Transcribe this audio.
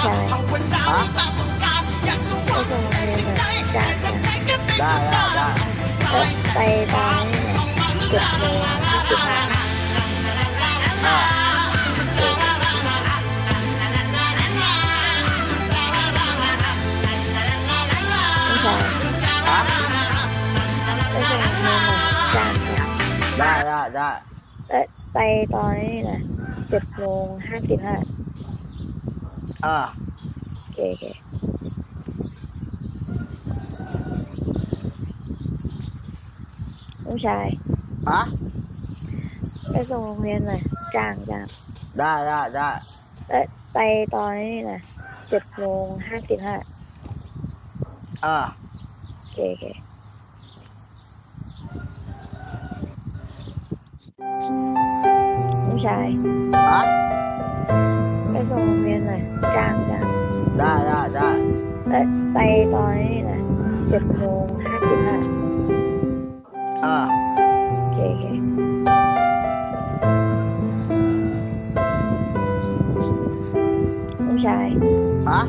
ใช่ไหมได้ได้ได้แล้วไปตอนนี้เนี่ยจุดโดนจุดนั้ไม่ใช่ฮะาเด้ได้ได้ไปตอนนี้นะเจ็ดโมงห้าสิบห้า อ่าโอเคโอเคผู้ชายฮะไปส่งโรงเรียนหน่อยจ้างจ้างได้ได้ได้เอ๊ะไปตอนนี้นะเจ็ดโมงห้าสิบห้าอ่าโอเคโอเคผู้ชา ได้ได้ได้ไปไปตอนนี้นะเจ็ดโมงห้าสิบห้าอ่าโอเคโอเคผู้ชายฮะ